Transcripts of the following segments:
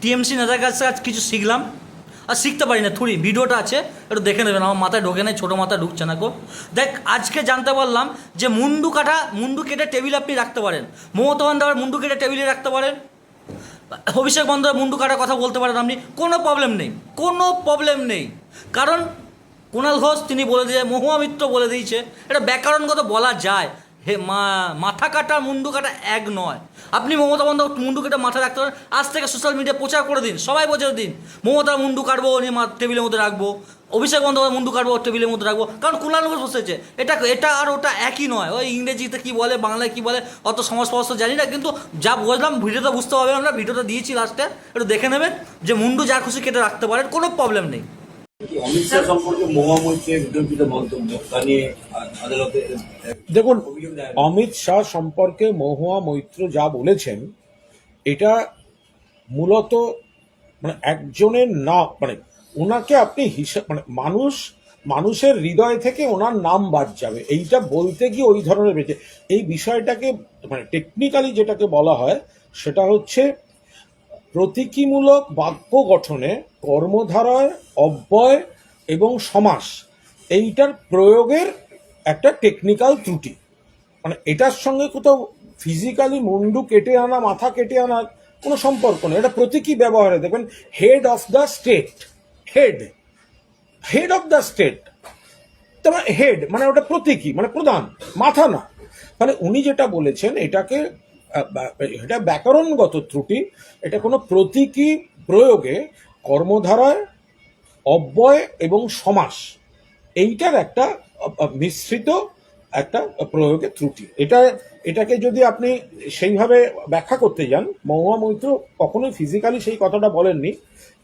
TMC নেতার কাছে আজ কিছু শিখলাম। আর শিখতে পারি না থুড়ি ভিডিওটা আছে, একটু দেখে নেবেন, আমার মাথায় ঢোকে নাই, ছোটো মাথায় ঢুকছে না গো। দেখ, আজকে জানতে পারলাম যে মুন্ডু কাটা, মুন্ডু কেটে টেবিল আপনি রাখতে পারেন। মমতা বন্দ্যোপাধ্যায় মুন্ডু কেটে টেবিলে রাখতে পারেন। অভিষেক বন্দ্যোপাধ্যায় মুন্ডু কাটার কথা বলতে পারেন আপনি, কোনো প্রবলেম নেই, কোনো প্রবলেম নেই। কারণ কুণাল ঘোষ, তিনি বলে দিয়ে, মহুয়া মিত্র বলে দিয়েছে, এটা ব্যাকরণগত বলা যায়। হে মা, মাথা কাটা, মুন্ডু কাটা এক নয়। আপনি মমতা বন্দ্যোপাধ্যায় মুন্ডু কেটে মাথা রাখতে পারেন। আজ থেকে সোশ্যাল মিডিয়া প্রচার করে দিন, সবাই বোঝার দিন। মমতার মুন্ডু কাটবো নিয়ে টেবিলের মধ্যে রাখব। অভিষেক বন্দ্যোপাধ্যায় মুন্ডু কাটবো টেবিলের মধ্যে রাখব। কারণ কুণাল ঘোষ বসেছে। এটা এটা আর ওটা একই নয়। ওই ইংরেজিতে কী বলে, বাংলায় কী বলে, অত সমাজপস্ত জানি না, কিন্তু যা বুঝলাম ভিডিওটা বুঝতে পারবেন আমরা। ভিডিওটা দিয়েছি লাস্টে একটু দেখে নেবেন যে মুন্ডু যা খুশি কেটে রাখতে পারেন, কোনো প্রবলেম নেই। দেখুন অমিত শাহ সম্পর্কে মহুয়া মৈত্র যা বলেছেন এটা মূলত মানে একজনের না মানে ওনাকে আপনি হিসাব মানে মানুষ মানুষের হৃদয় থেকে ওনার নাম বাদ যাবে। এইটা বলতে গিয়ে ওই ধরনের বেঁচে এই বিষয়টাকে মানে টেকনিক্যালি যেটাকে বলা হয় সেটা হচ্ছে প্রতীকীমূলক বাক্য গঠনে কর্মধারায়, অব্যয় এবং সমাস এইটার প্রয়োগের একটা টেকনিক্যাল ত্রুটি। মানে এটার সঙ্গে কোথাও ফিজিক্যালি মুন্ডু কেটে আনা, মাথা কেটে আনার কোনো সম্পর্ক নেই। এটা প্রতীকী ব্যবহারে দেখবেন head of the state head head of the state তারপরে হেড মানে ওটা প্রতীকী মানে প্রধান, মাথা না। মানে উনি যেটা বলেছেন, এটাকে এটা ব্যাকরণগত ত্রুটি। এটা কোনো প্রতীকী প্রয়োগে কর্মধারায়, অব্যয় এবং সমাস, এইটার একটা মিশ্রিত একটা প্রয়োগের ত্রুটি। এটা, এটাকে যদি আপনি সেইভাবে ব্যাখ্যা করতে যান, মহুয়া মৈত্র কখনোই ফিজিক্যালি সেই কথাটা বলেননি।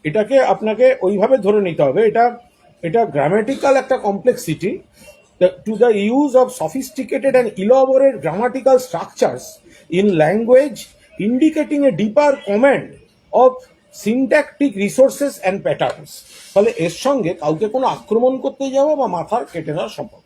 এটাকে আপনাকে ওইভাবে ধরে নিতে হবে। এটা এটা গ্রামেটিক্যাল একটা complexity to the use of sophisticated and elaborate grammatical structures in language indicating a deeper command of syntactic resources and patterns ফলে এর সঙ্গে কাউকে কোনো আক্রমণ করতে যাওয়া বা মাথার কেটে নেওয়া সম্ভব